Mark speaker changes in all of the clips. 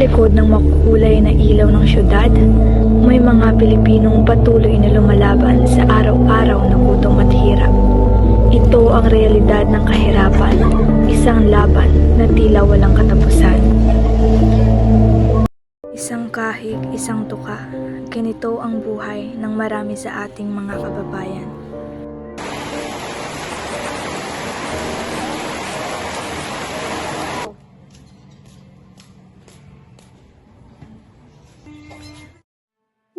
Speaker 1: likod ng makulay na ilaw ng syudad, may mga Pilipinong patuloy na lumalaban sa araw-araw na gutom at hirap. Ito ang realidad ng kahirapan, isang laban na tila walang katapusan. Isang kahig, isang tuka, ganito ang buhay ng marami sa ating mga kababayan.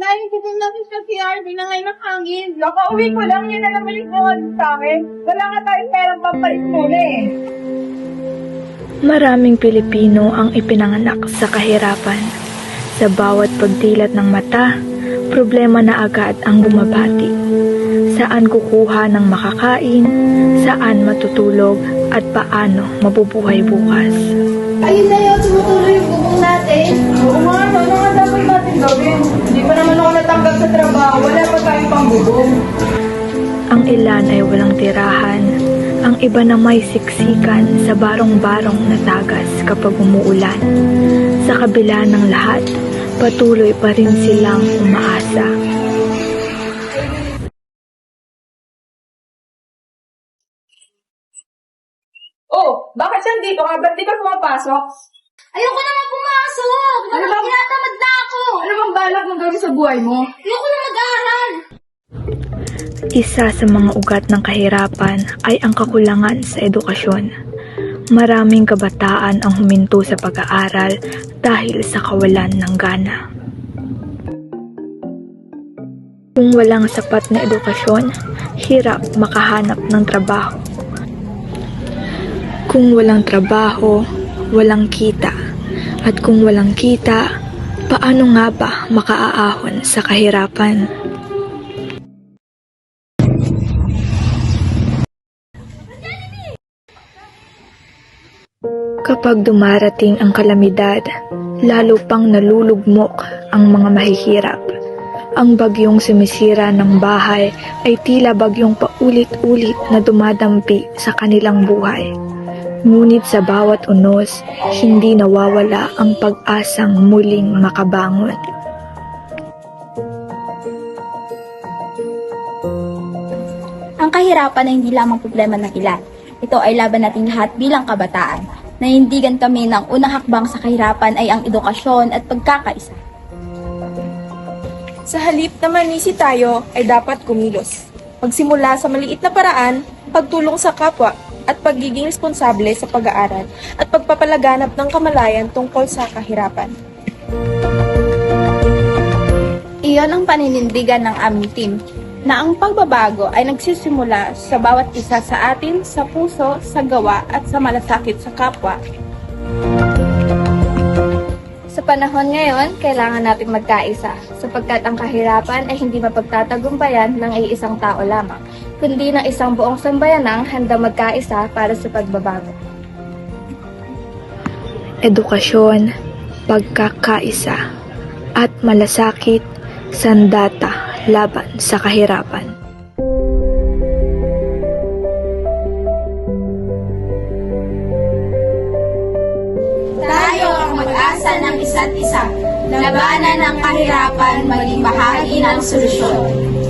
Speaker 2: Nakikita natin sa CR, binangay ng hangin. Nakauwi ko lang, yun na naman yung mga sa akin. Wala nga tayong perang pampalit muna eh.
Speaker 1: Maraming Pilipino ang ipinanganak sa kahirapan. Sa bawat pagdilat ng mata, problema na agad ang bumabati. Saan kukuha ng makakain, saan matutulog, at paano mabubuhay bukas.
Speaker 3: Ayun na
Speaker 2: gawin? Hindi pa naman ako natanggap sa trabaho, wala pa tayong pangbubong.
Speaker 1: Ang ilan ay walang tirahan, ang iba na may siksikan sa barong-barong na tagas kapag umuulan. Sa kabila ng lahat, patuloy pa rin silang umaasa.
Speaker 2: Oh, bakit sandito ka? Ba't di ka pumapasok?
Speaker 3: Ayoko na nga pumasok!
Speaker 2: Ano
Speaker 3: Ano
Speaker 2: ba?
Speaker 3: tinatamad na ako!
Speaker 2: Ano bang balak mong gawin sa buhay mo?
Speaker 3: Ayoko na mag-aaral!
Speaker 1: Isa sa mga ugat ng kahirapan ay ang kakulangan sa edukasyon. Maraming kabataan ang huminto sa pag-aaral dahil sa kawalan ng gana. Kung walang sapat na edukasyon, hirap makahanap ng trabaho. Kung walang trabaho, walang kita. At kung walang kita, paano nga ba makaaahon sa kahirapan? Kapag dumarating ang kalamidad, lalo pang nalulugmok ang mga mahihirap. Ang bagyong sumisira ng bahay ay tila bagyong paulit-ulit na dumadampi sa kanilang buhay. Ngunit sa bawat unos, hindi nawawala ang pag-asang muling makabangon.
Speaker 3: Ang kahirapan ay hindi lamang problema ng ilan. Ito ay laban nating lahat bilang kabataan. Naindigan kami ng unang hakbang sa kahirapan ay ang edukasyon at pagkakaisa.
Speaker 4: Sa halip na manisi tayo ay dapat kumilos. Magsimula sa maliit na paraan, pagtulong sa kapwa, at pagiging responsable sa pag-aaral at pagpapalaganap ng kamalayan tungkol sa kahirapan.
Speaker 3: Iyon ang paninindigan ng aming team na ang pagbabago ay nagsisimula sa bawat isa sa atin sa puso, sa gawa at sa malasakit sa kapwa. Sa panahon ngayon, kailangan nating magkaisa sapagkat ang kahirapan ay hindi mapagtatagumpayan ng iisang tao lamang, kundi ng isang buong sambayanang handa magkaisa para sa pagbabago.
Speaker 1: edukasyon, pagkakaisa, at malasakit, sandata laban sa kahirapan.
Speaker 3: Tayo ang mag-asa ng isa't isa. Labanan ng kahirapan maging bahagi ng solusyon.